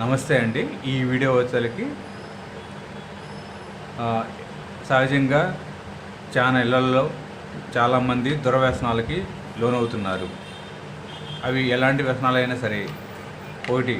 నమస్తే అండి. ఈ వీడియో వచ్చేసరికి సహజంగా చాలా ఇళ్ళలో చాలామంది దురవ్యసనాలకి లోనవుతున్నారు. అవి ఎలాంటి వ్యసనాలైనా సరే ఒకటి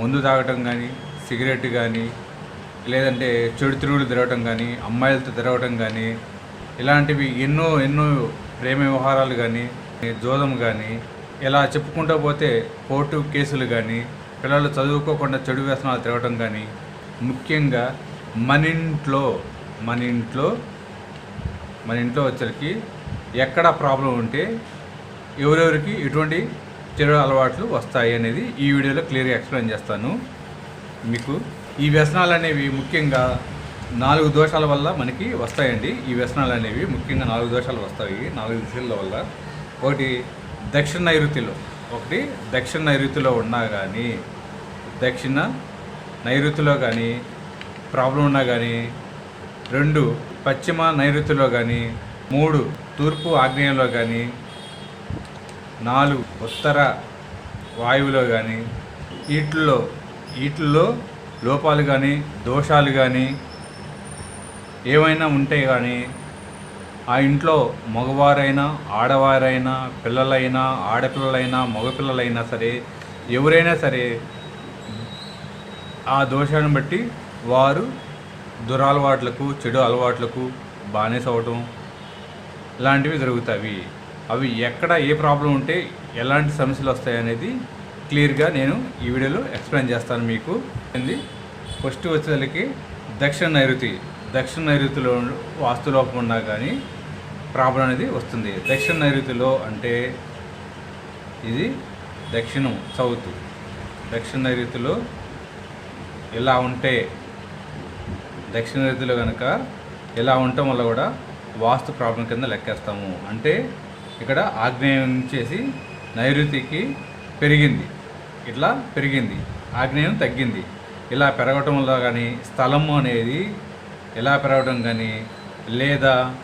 మందు తాగటం కానీ సిగరెట్ కానీ లేదంటే చెడు తిరుగులు తిరగటం కానీ అమ్మాయిలతో తిరగటం కానీ ఇలాంటివి ఎన్నో ఎన్నో ప్రేమ వ్యవహారాలు కానీ జోదం కానీ ఇలా చెప్పుకుంటూ పోతే కోర్టు కేసులు కానీ పిల్లలు చదువుకోకుండా చెడు వ్యసనాలు తిరగటం కానీ ముఖ్యంగా మన ఇంట్లో మన ఇంట్లో మన ఇంట్లో వచ్చరికి ఎక్కడ ప్రాబ్లం ఉంటే ఎవరెవరికి ఎటువంటి చెడు అలవాట్లు వస్తాయి అనేది ఈ వీడియోలో క్లియర్గా ఎక్స్ప్లెయిన్ చేస్తాను. మీకు ఈ వ్యసనాలు అనేవి ముఖ్యంగా నాలుగు దోషాల వల్ల మనకి వస్తాయండి. ఈ వ్యసనాలు అనేవి ముఖ్యంగా నాలుగు దోషాలు వస్తాయి. నాలుగు దిశల వల్ల. ఒకటి దక్షిణ నైరుతిలో. ఒకటి దక్షిణ నైరుతిలో ఉన్నా కానీ దక్షిణ నైరుతిలో కానీ ప్రాబ్లం ఉన్నా కానీ రెండు పశ్చిమ నైరుతిలో కానీ మూడు తూర్పు ఆగ్నేయంలో కానీ నాలుగు ఉత్తర వాయువులో కానీ వీటిల్లో వీటిల్లో లోపాలు కానీ దోషాలు కానీ ఏమైనా ఉంటే కానీ ఆ ఇంట్లో మగవారైనా ఆడవారైనా పిల్లలైనా ఆడపిల్లలైనా మగపిల్లలైనా సరే ఎవరైనా సరే ఆ దోషాన్ని బట్టి వారు దురలవాట్లకు చెడు అలవాట్లకు బానిస అవటం లాంటివి జరుగుతాయి. అవి ఎక్కడ ఏ ప్రాబ్లం ఉంటే ఎలాంటి సమస్యలు వస్తాయి అనేది క్లియర్గా నేను ఈ వీడియోలో ఎక్స్ప్లెయిన్ చేస్తాను మీకు. ఏంది? ఫస్ట్ వచ్చేసరికి దక్షిణ నైరుతి. దక్షిణ నైరుతిలో వాస్తులోపం ఉన్నా కానీ ప్రాబ్లం అనేది వస్తుంది. దక్షిణ నైరుతిలో అంటే ఇది దక్షిణం సౌత్. దక్షిణ నైరుతిలో ఇలా ఉంటే దక్షిణ నైరుతిలో కనుక ఇలా ఉండటం వల్ల కూడా వాస్తు ప్రాబ్లం కింద లెక్కేస్తాము. అంటే ఇక్కడ ఆగ్నేయం చేసి నైరుతికి పెరిగింది. ఇట్లా పెరిగింది. ఆగ్నేయం తగ్గింది. ఇలా పెరగటం వల్ల కానీ స్థలము అనేది ఇలా పెరగడం కానీ లేదా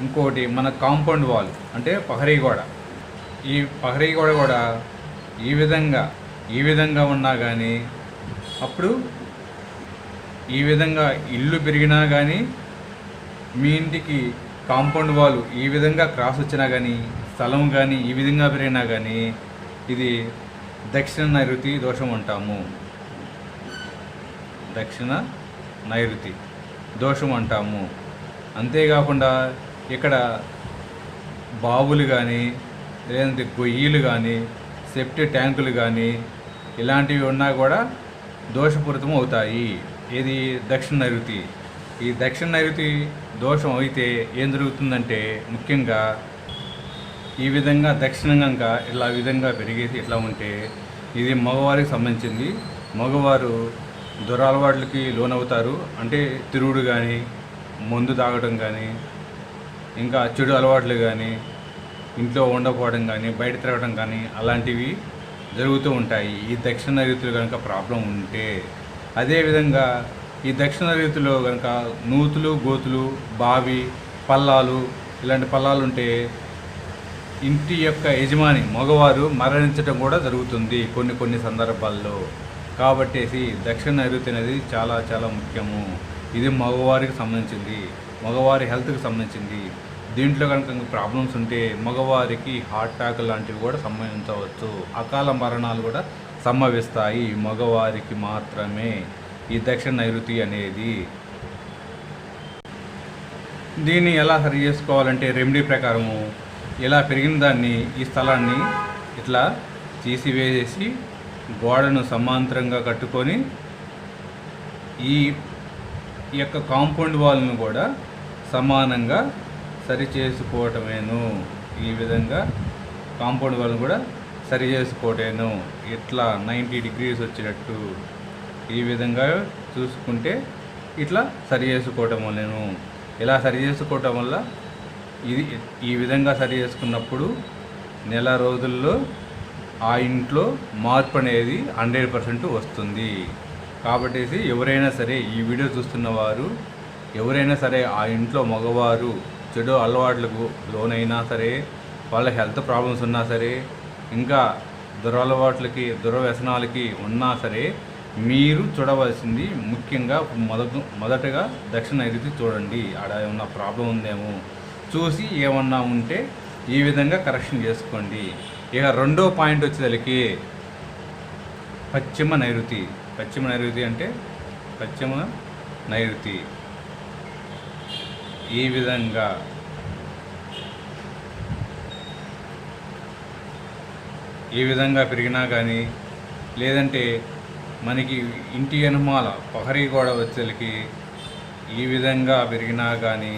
ఇంకోటి మన కాంపౌండ్ వాల్ అంటే పహరీ గోడ. ఈ పహరీ గోడ కూడా ఈ విధంగా ఈ విధంగా ఉన్నా కానీ అప్పుడు ఈ విధంగా ఇల్లు పెరిగినా కానీ మీ ఇంటికి కాంపౌండ్ వాల్ ఈ విధంగా క్రాస్ వచ్చినా కానీ స్థలం కానీ ఈ విధంగా పెరిగినా కానీ ఇది దక్షిణ నైరుతి దోషం అంటాము. దక్షిణ నైరుతి దోషం అంటాము. అంతేకాకుండా ఇక్కడ బావులు కానీ లేదంటే గొయ్యిలు కానీ సెప్టి ట్యాంకులు కానీ ఇలాంటివి ఉన్నా కూడా దోషపూరితం అవుతాయి. ఇది దక్షిణ నైరుతి. ఈ దక్షిణ నైరుతి దోషం అయితే ఏం జరుగుతుందంటే ముఖ్యంగా ఈ విధంగా దక్షిణంగా ఇలా విధంగా పెరిగేసి ఇట్లా ఉంటే ఇది మగవారికి సంబంధించింది. మగవారు దురలవాట్లకి లోనవుతారు. అంటే తిరుగుడు కానీ మందు తాగడం కానీ ఇంకా చెడు అలవాట్లు కానీ ఇంట్లో ఉండకపోవడం కానీ బయట తిరగడం కానీ అలాంటివి జరుగుతూ ఉంటాయి. ఈ దక్షిణ నైరుతిలో కనుక ప్రాబ్లం ఉంటే అదేవిధంగా ఈ దక్షిణ రీతిలో కనుక నూతులు గోతులు బావి పల్లాలు ఇలాంటి పల్లాలు ఉంటే ఇంటి యొక్క యజమాని మగవారు మరణించడం కూడా జరుగుతుంది కొన్ని కొన్ని సందర్భాల్లో. కాబట్టేసి దక్షిణ నైరుతి అనేది చాలా చాలా ముఖ్యము. ఇది మగవారికి సంబంధించింది మగవారి హెల్త్కి సంబంధించింది. దీంట్లో కనుక ప్రాబ్లమ్స్ ఉంటే మగవారికి హార్ట్ అటాక్ లాంటివి కూడా సంభవించవచ్చు. అకాల మరణాలు కూడా సంభవిస్తాయి మగవారికి మాత్రమే. ఈ దక్షిణ నైరుతి అనేది దీన్ని ఎలా సరి చేసుకోవాలంటే రెమెడీ ప్రకారము. ఇలా పెరిగిన దాన్ని ఈ స్థలాన్ని ఇట్లా తీసివేసేసి గోడను సమాంతరంగా కట్టుకొని ఈ ఈ యొక్క కాంపౌండ్ వాల్ను కూడా సమానంగా సరి చేసుకోవటమేను ఈ విధంగా కాంపౌండ్ వాల్ను కూడా సరి చేసుకోవటేను ఇట్లా నైంటీ డిగ్రీస్ వచ్చినట్టు ఈ విధంగా చూసుకుంటే ఇట్లా సరి చేసుకోవటం వల్లను. ఇలా సరి చేసుకోవటం వల్ల? ఇది ఈ విధంగా సరి చేసుకున్నప్పుడు నెల రోజుల్లో ఆ ఇంట్లో మార్పు అనేది హండ్రెడ్ పర్సెంట్ వస్తుంది. కాబట్టి ఎవరైనా సరే ఈ వీడియో చూస్తున్న వారు ఎవరైనా సరే ఆ ఇంట్లో మగవారు చెడు అలవాట్లకు లోనైనా సరే వాళ్ళ హెల్త్ ప్రాబ్లమ్స్ ఉన్నా సరే ఇంకా దురలవాట్లకి దురవ్యసనాలకి ఉన్నా సరే మీరు చూడవలసింది ముఖ్యంగా మొదట మొదటగా దక్షిణ నైరుతి చూడండి. ఆడ ఏమన్నా ప్రాబ్లం ఉందేమో చూసి ఏమన్నా ఉంటే ఈ విధంగా కరెక్షన్ చేసుకోండి. ఇక రెండో పాయింట్ వచ్చేసరికి పశ్చిమ నైరుతి. పశ్చిమ నైరుతి అంటే పశ్చిమ నైరుతి. ఈ విధంగా ఈ విధంగా పెరిగినా కానీ లేదంటే మనకి ఇంటి అనుమాల పహరీ గోడ వచ్చేలకి ఈ విధంగా పెరిగినా కానీ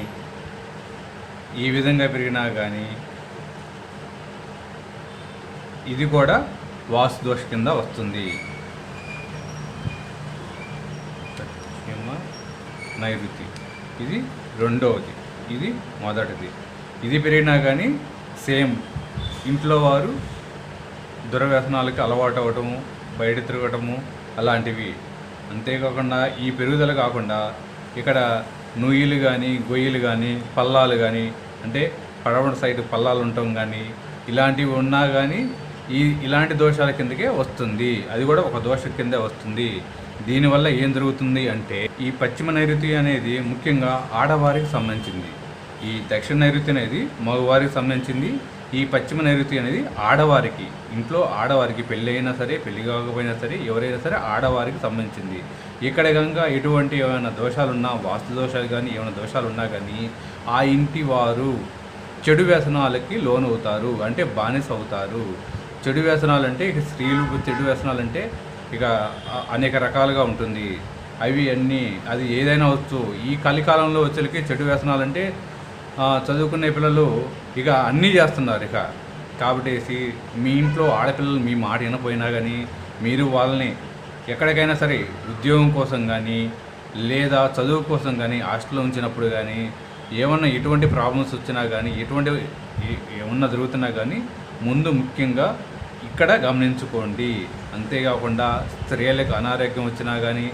ఈ విధంగా పెరిగినా కానీ ఇది కూడా వాస్తు దోష కింద వస్తుంది పశ్చిమ నైరుతి. ఇది రెండవది. ఇది మొదటిది. ఇది పెరిగినా కానీ సేమ్. ఇంట్లో వారు దురవ్యసనాలకి అలవాటు అవ్వటము బయట తిరగటము అలాంటివి. అంతేకాకుండా ఈ పెరుగుదల కాకుండా ఇక్కడ నుయ్యిలు కానీ గొయ్యిలు కానీ పల్లాలు కానీ అంటే పడమటి సైడ్ పల్లాలు ఉండటం కానీ ఇలాంటివి ఉన్నా కానీ ఈ ఇలాంటి దోషాల కిందకే వస్తుంది. అది కూడా ఒక దోష కిందే వస్తుంది. దీనివల్ల ఏం జరుగుతుంది అంటే ఈ పశ్చిమ నైరుతి అనేది ముఖ్యంగా ఆడవారికి సంబంధించింది. ఈ దక్షిణ నైరుతి అనేది మగవారికి సంబంధించింది. ఈ పశ్చిమ నైరుతి అనేది ఆడవారికి ఇంట్లో ఆడవారికి పెళ్ళి అయినా సరే పెళ్ళి కాకపోయినా సరే ఎవరైనా సరే ఆడవారికి సంబంధించింది. ఇక్కడ కనుక ఎటువంటి ఏమైనా దోషాలున్నా వాస్తు దోషాలు కానీ ఏమైనా దోషాలు ఉన్నా కానీ ఆ ఇంటి వారు చెడు వ్యసనాలకి లోనవుతారు అంటే బానిస అవుతారు. చెడు వ్యసనాలు అంటే ఇక స్త్రీలు చెడు వ్యసనాలు అంటే ఇక అనేక రకాలుగా ఉంటుంది. అవి అన్నీ అది ఏదైనా వచ్చు ఈ కలికాలంలో వచ్చేకి చెడు వ్యసనాలంటే చదువుకునే పిల్లలు ఇక అన్నీ చేస్తున్నారు ఇక. కాబట్టి మీ ఇంట్లో ఆడపిల్లలు మీ మాట వినపోయినా కానీ మీరు వాళ్ళని ఎక్కడికైనా సరే ఉద్యోగం కోసం కానీ లేదా చదువు కోసం కానీ హాస్టల్లో ఉంచినప్పుడు కానీ ఏమన్నా ఎటువంటి ప్రాబ్లమ్స్ వచ్చినా కానీ ఎటువంటి ఏమన్నా జరుగుతున్నా కానీ ముందు ముఖ్యంగా ఇక్కడ గమనించుకోండి. అంతేకాకుండా స్త్రీలకు అనారోగ్యం వచ్చినా కానీ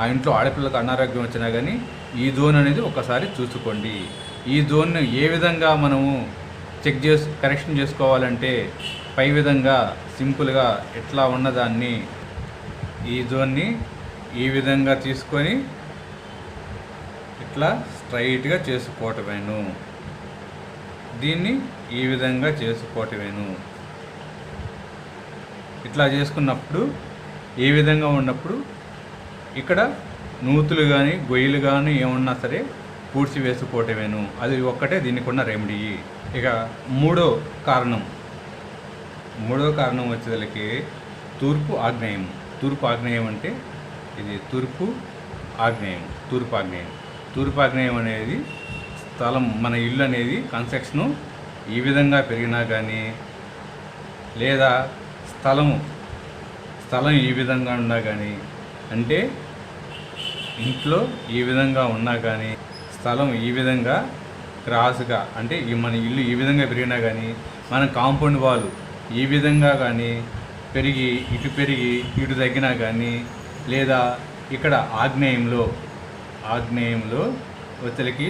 ఆ ఇంట్లో ఆడపిల్లలకు అనారోగ్యం వచ్చినా కానీ ఈ జోన్ అనేది ఒకసారి చూసుకోండి. ఈ జోన్ను ఏ విధంగా మనము చెక్ చేసు కరెక్షన్ చేసుకోవాలంటే పై విధంగా సింపుల్గా ఎట్లా ఉన్నదాన్ని ఈ జోన్ని ఈ విధంగా తీసుకొని ఇట్లా స్ట్రైట్గా చేసుకోవటమేను. దీన్ని ఈ విధంగా చేసుకోవటమేను. ఇట్లా చేసుకున్నప్పుడు ఏ విధంగా ఉన్నప్పుడు ఇక్కడ నూతులు కానీ గొయ్యలు కానీ ఏమన్నా సరే పూడ్చి వేసుకోవటమేను. అది ఒక్కటే దీనికి ఉన్న రెమెడీ ఇక మూడో కారణం. మూడో కారణం వచ్చేదలకి తూర్పు ఆగ్నేయం. తూర్పు ఆగ్నేయం అంటే ఇది తూర్పు ఆగ్నేయం తూర్పు ఆగ్నేయం. తూర్పు ఆగ్నేయం అనేది స్థలం మన ఇల్లు అనేది కన్స్ట్రక్షను ఈ విధంగా పెరిగినా కానీ లేదా స్థలము. స్థలం ఈ విధంగా ఉన్నా కానీ అంటే ఇంట్లో ఈ విధంగా ఉన్నా కానీ స్థలం ఈ విధంగా క్రాస్గా అంటే మన ఇల్లు ఈ విధంగా పెరిగినా కానీ మన కాంపౌండ్ వాల్ ఈ విధంగా కానీ పెరిగి ఇటు పెరిగి ఇటు తగ్గినా కానీ లేదా ఇక్కడ ఆగ్నేయంలో ఆగ్నేయంలో వచ్చలకి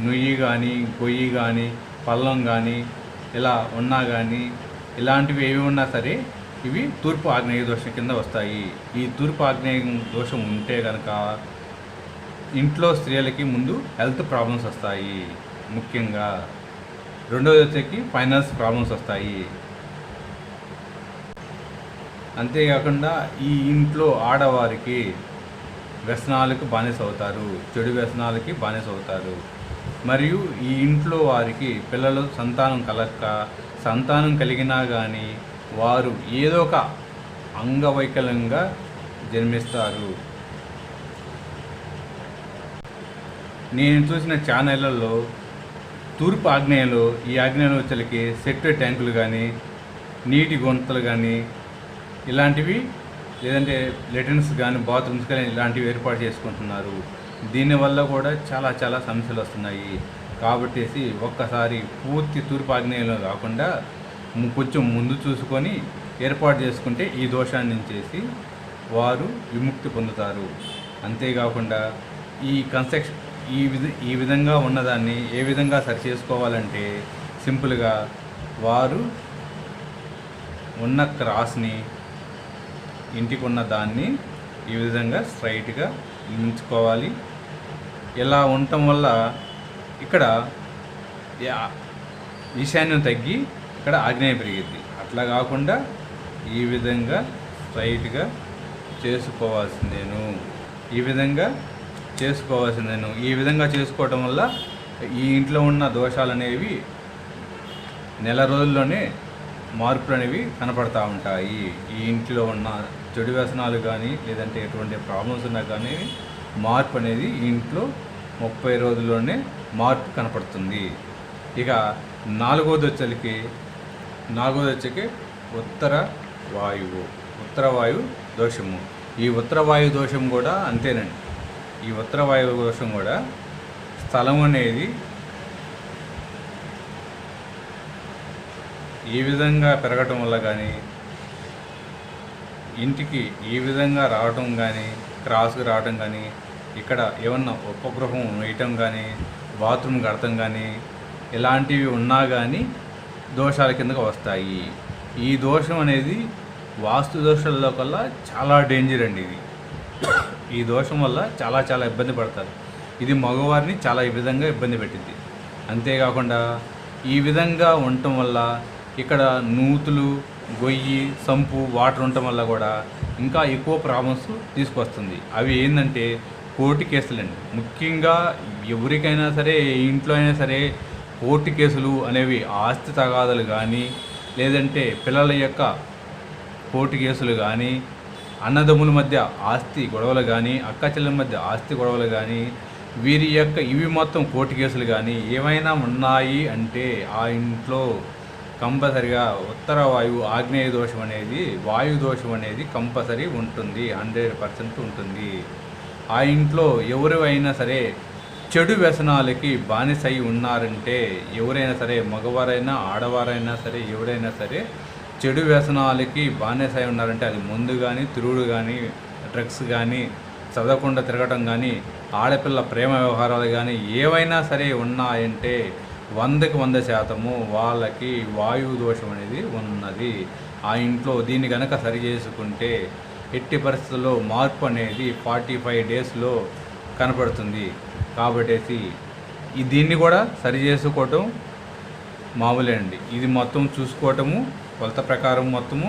నుయ్యి కానీ గొయ్యి కానీ పల్లం కానీ ఇలా ఉన్నా కానీ ఇలాంటివి ఏవి ఉన్నా సరే ఇవి తూర్పు ఆగ్నేయ దోషం కింద వస్తాయి. ఈ తూర్పు ఆగ్నేయ దోషం ఉంటే కనుక ఇంట్లో స్త్రీలకి ముందు హెల్త్ ప్రాబ్లమ్స్ వస్తాయి. ముఖ్యంగా రెండోది వచ్చేకి ఫైనాన్స్ ప్రాబ్లమ్స్ వస్తాయి. అంతేకాకుండా ఈ ఇంట్లో ఆడవారికి వ్యసనాలకు బానిస అవుతారు చెడు వ్యసనాలకి బానిస అవుతారు మరియు ఈ ఇంట్లో వారికి పిల్లలు సంతానం కలక్క సంతానం కలిగినా కానీ వారు ఏదో ఒక అంగవైకల్యంగా జన్మిస్తారు. నేను చూసిన ఛానళ్ళల్లో తూర్పు ఆగ్నేయంలో ఈ ఆగ్నేయంలో వచ్చలకి సెక్టర్ ట్యాంకులు కానీ నీటి గుంతలు కానీ ఇలాంటివి లేదంటే లెటిన్స్ కానీ బాత్రూమ్స్ కానీ ఇలాంటివి ఏర్పాటు చేసుకుంటున్నారు. దీనివల్ల కూడా చాలా చాలా సమస్యలు వస్తున్నాయి. కాబట్టేసి ఒక్కసారి పూర్తి తూర్పు ఆగ్నేయంలో కాకుండా కొంచెం ముందు చూసుకొని ఏర్పాటు చేసుకుంటే ఈ దోషాన్ని చేసి వారు విముక్తి పొందుతారు. అంతేకాకుండా ఈ కన్స్ట్రక్షన్ ఈ విధ ఈ విధంగా ఉన్నదాన్ని ఏ విధంగా సరి చేసుకోవాలంటే సింపుల్గా వారు ఉన్న క్రాస్ని ఇంటికి ఉన్న దాన్ని ఈ విధంగా స్ట్రైట్గా ఉంచుకోవాలి. ఇలా ఉండటం వల్ల ఇక్కడ ఈశాన్యం తగ్గి ఇక్కడ ఆగ్నేయం పెరిగిద్ది అట్లా కాకుండా ఈ విధంగా స్ట్రైట్గా చేసుకోవాల్సిందేను. ఈ విధంగా చేసుకోవాల్సిందేను. ఈ విధంగా చేసుకోవటం వల్ల ఈ ఇంట్లో ఉన్న దోషాలు అనేవి నెల రోజుల్లోనే మార్పులు అనేవి కనపడతా ఉంటాయి. ఈ ఇంట్లో ఉన్న చెడు వ్యసనాలు కానీ లేదంటే ఎటువంటి ప్రాబ్లమ్స్ ఉన్నా కానీ మార్పు అనేది ఈ ఇంట్లో ముప్పై రోజుల్లోనే మార్పు కనపడుతుంది. ఇక నాలుగోది వచ్చేకి నాలుగోది ఉత్తర వాయువు ఉత్తర వాయు దోషము. ఈ ఉత్తర వాయు దోషం కూడా అంతేనండి. ఈ ఉత్తర వాయువు దోషం కూడా స్థలం అనేది ఈ విధంగా పెరగటం వల్ల కానీ ఇంటికి ఈ విధంగా రావటం కానీ క్రాస్గా రావటం కానీ ఇక్కడ ఏమన్నా ఉపగ్రహం వేయటం కానీ బాత్రూమ్ కడటం కానీ ఇలాంటివి ఉన్నా కానీ దోషాల కిందకు వస్తాయి. ఈ దోషం అనేది వాస్తు దోషాల్లో కల్లా చాలా డేంజర్ అండి ఇది. ఈ దోషం వల్ల చాలా చాలా ఇబ్బంది పడతారు. ఇది మగవారిని చాలా ఈ విధంగా ఇబ్బంది పెట్టింది అంతేకాకుండా ఈ విధంగా ఉండటం వల్ల ఇక్కడ నూతులు గొయ్యి సంపు వాటర్ ఉండటం వల్ల కూడా ఇంకా ఎక్కువ ప్రాబ్లమ్స్ తీసుకొస్తుంది. అవి ఏంటంటే కోర్టు కేసులండి. ముఖ్యంగా ఎవరికైనా సరే ఇంట్లో అయినా సరే కోర్టు కేసులు అనేవి ఆస్తి తగాదాలు కానీ లేదంటే పిల్లల యొక్క కోర్టు కేసులు కానీ అన్నదమ్ముల మధ్య ఆస్తి గొడవలు కానీ అక్క చెల్లెల మధ్య ఆస్తి గొడవలు కానీ వీరి యొక్క ఇవి మొత్తం కోర్టు కేసులు కానీ ఏమైనా ఉన్నాయి అంటే ఆ ఇంట్లో కంపల్సరిగా ఉత్తర వాయువు ఆగ్నేయ దోషం అనేది వాయు దోషం అనేది కంపల్సరీ ఉంటుంది హండ్రెడ్ పర్సెంట్ ఉంటుంది. ఆ ఇంట్లో ఎవరు అయినా సరే చెడు వ్యసనాలకి బానిసై ఉన్నారంటే ఎవరైనా సరే మగవారైనా ఆడవారైనా సరే ఎవరైనా సరే చెడు వ్యసనాలకి బానిసై ఉన్నారంటే అది ముందు కానీ తిరుగుడు కానీ డ్రగ్స్ కానీ చదవకుండా తిరగటం కానీ ఆడపిల్ల ప్రేమ వ్యవహారాలు కానీ ఏవైనా సరే ఉన్నాయంటే వందకి వంద శాతము వాళ్ళకి వాయు దోషం అనేది ఉన్నది. ఆ ఇంట్లో దీన్ని కనుక సరి చేసుకుంటే ఎట్టి పరిస్థితుల్లో మార్పు అనేది ఫార్టీ ఫైవ్ డేస్లో కనపడుతుంది. కాబట్టేసి ఈ దీన్ని కూడా సరి చేసుకోవటం మామూలే అండి. ఇది మొత్తం చూసుకోవటము కొలత ప్రకారం మొత్తము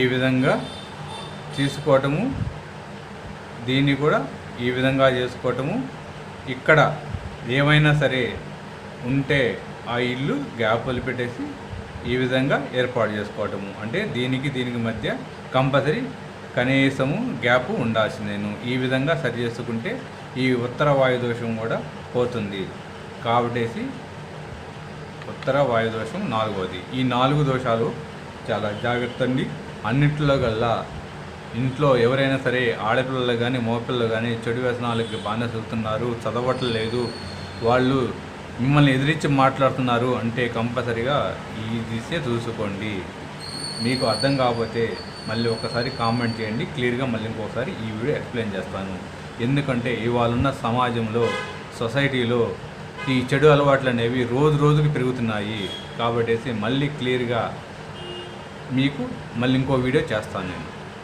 ఈ విధంగా తీసుకోవటము దీన్ని కూడా ఈ విధంగా చేసుకోవటము. ఇక్కడ ఏమైనా సరే ఉంటే ఆ ఇల్లు గ్యాప్లు పెట్టేసి ఈ విధంగా ఏర్పాటు చేసుకోవటము. అంటే దీనికి దీనికి మధ్య కంపల్సరీ కనీసము గ్యాప్ ఉండాల్సిందేను ఈ విధంగా సరి చేసుకుంటే ఈ ఉత్తర వాయు దోషం కూడా పోతుంది. కాబట్టేసి ఉత్తర వాయు దోషం నాలుగవది. ఈ నాలుగు దోషాలు చాలా జాగ్రత్త అండి అన్నింటిలో గల్లా ఇంట్లో ఎవరైనా సరే ఆడపిల్లలు కానీ మగపిల్లలు కానీ చెడు వ్యసనాలకి బాగానే చదువుతున్నారు చదవట్లేదు వాళ్ళు మిమ్మల్ని ఎదిరించి మాట్లాడుతున్నారు అంటే కంపల్సరిగా ఈ దిశే చూసుకోండి. మీకు అర్థం కాకపోతే మళ్ళీ ఒకసారి కామెంట్ చేయండి క్లియర్గా మళ్ళీ ఇంకోసారి ఈ వీడియో ఎక్స్ప్లెయిన్ చేస్తాను. ఎందుకంటే ఇవాళ ఉన్న సమాజంలో సొసైటీలో ఈ చెడు అలవాట్లు అనేవి రోజు రోజుకి పెరుగుతున్నాయి కాబట్టి మళ్ళీ క్లియర్గా మీకు మళ్ళీ ఇంకో వీడియో చేస్తాను నేను.